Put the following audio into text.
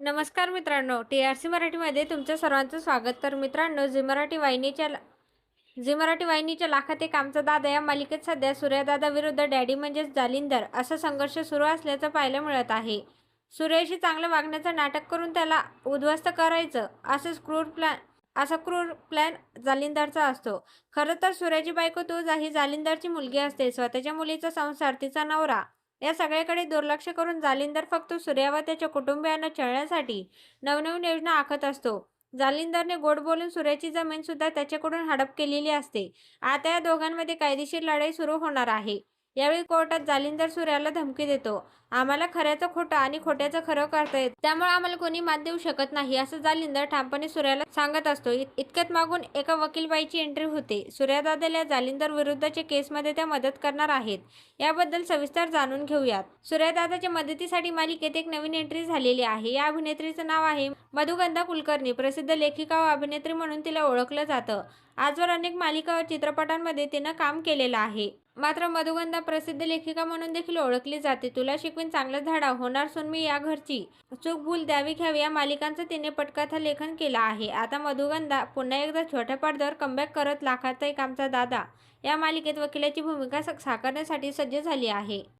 नमस्कार मित्रांनो T R C मराठीमध्ये तुमचं सर्वांचं स्वागत. तर मित्रांनो झी मराठी वाहिनीच्या झी मराठी वाहिनीच्या लाखात एक आमचा दादा या मालिकेत सध्या सूर्यदादा विरुद्ध डॅडी म्हणजेच जालिंदर असा संघर्ष सुरू असल्याचं पाहायला मिळत आहे. सूर्याशी चांगलं वागण्याचं नाटक करून त्याला उद्ध्वस्त करायचं असंच क्रूर प्लॅन असा क्रूर प्लॅन जालिंदरचा असतो. खरं तर सूर्याची बायको तुळजा ही जालिंदरची मुलगी असते स्वतःच्या मुलीचा संसार तिचा नवरा. या सगळ्याकडे दुर्लक्ष करून जालिंदर फक्त सूर्या व त्याच्या कुटुंबियांना चळण्यासाठी नवनवीन योजना आखत असतो. जालिंदरने गोड बोलून सूर्याची जमीन सुद्धा त्याच्याकडून हडप केलेली असते. आता या दोघांमध्ये कायदेशीर लढाई सुरू होणार आहे. यावेळी कोर्टात जालिंदर सूर्याला धमकी देतो. आम्हाला खऱ्याचं खोटं आणि खोट्याचं खरं करता येत. त्यामुळे आम्हाला कोणी मात देऊ शकत नाही असं जालिंदर ठामपणे सूर्याला सांगत असतो. इतक्यात मागून एका वकीलबाईची एंट्री होते. सूर्यादादाला जालिंदर विरुद्धच्या केसमध्ये त्या मदत करणार आहेत. याबद्दल सविस्तर जाणून घेऊयात. सूर्यादादाच्या मदतीसाठी मालिकेत एक नवीन एंट्री झालेली आहे. या अभिनेत्रीचं नाव आहे मधुगंधा कुलकर्णी. प्रसिद्ध लेखिका व अभिनेत्री म्हणून तिला ओळखलं जातं. आजवर अनेक मालिका व चित्रपटांमध्ये तिनं काम केलेलं आहे. मात्र मधुगंधा प्रसिद्ध लेखिका म्हणून देखील ओळखली जाते. तुला शिकवीन चांगला झाडा होणार सून मी या घरची. चूक भूल द्यावी घ्यावी या मालिकांचं तिने पटकथा लेखन केलं आहे. आता मधुगंधा पुन्हा एकदा छोट्या पडद्यावर कमबॅक करत लाखाचा एक आमचा दादा या मालिकेत वकिलाची भूमिका साकारण्यासाठी सज्ज झाली आहे.